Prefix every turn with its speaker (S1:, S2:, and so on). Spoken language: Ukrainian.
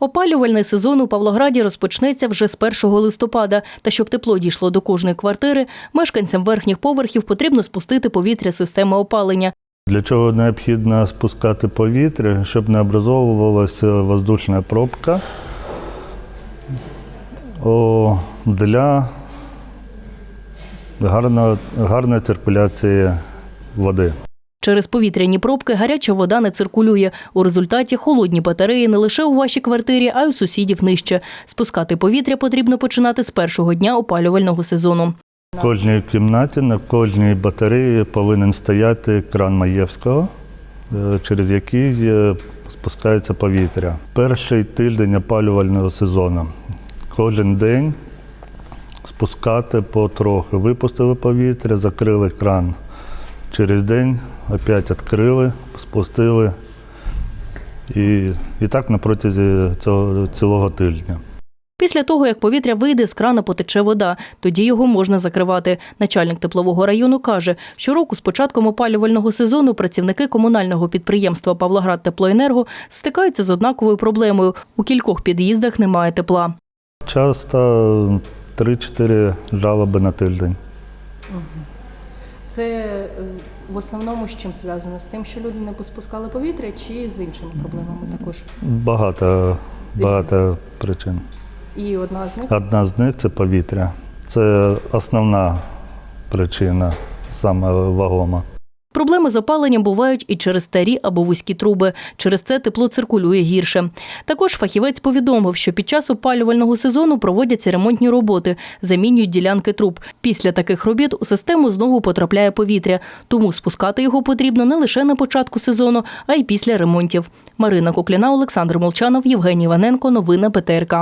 S1: Опалювальний сезон у Павлограді розпочнеться вже з 1 листопада. Та щоб тепло дійшло до кожної квартири, мешканцям верхніх поверхів потрібно спустити повітря системи опалення.
S2: Для чого необхідно спускати повітря, щоб не образовувалася воздушна пробка для гарно- гарної циркуляції води.
S1: Через повітряні пробки гаряча вода не циркулює. У результаті холодні батареї не лише у вашій квартирі, а й у сусідів нижче. Спускати повітря потрібно починати з першого дня опалювального сезону.
S2: В кожній кімнаті на кожній батареї повинен стояти кран Маєвського, е, через який е, спускається повітря. Перший тиждень опалювального сезону. Кожен день спускати потрохи. Випустили повітря, закрили кран. Через день опять відкрили, спустили. І, і так на протязі цього цілого тижня.
S1: Після того, як повітря вийде, з крана потече вода. Тоді його можна закривати. Начальник теплового району каже, щороку з початком опалювального сезону працівники комунального підприємства Павлоград Теплоенерго стикаються з однаковою проблемою. У кількох під'їздах немає тепла.
S2: Часто 3-4 жалоби на тиждень.
S1: Це е, в основному з чим зв'язано? З тим, що люди не поспускали повітря, чи з іншими проблемами також?
S2: Багато, багато причин.
S1: І одна з них
S2: Одна з них це повітря. Це основна причина, саме вагома.
S1: Проблеми з опаленням бувають і через старі або вузькі труби. Через це тепло циркулює гірше. Також фахівець повідомив, що під час опалювального сезону проводяться ремонтні роботи, замінюють ділянки труб. Після таких робіт у систему знову потрапляє повітря, тому спускати його потрібно не лише на початку сезону, а й після ремонтів. Марина Кукліна, Олександр Молчанов, Євгеній Іваненко. Новини ПТРК.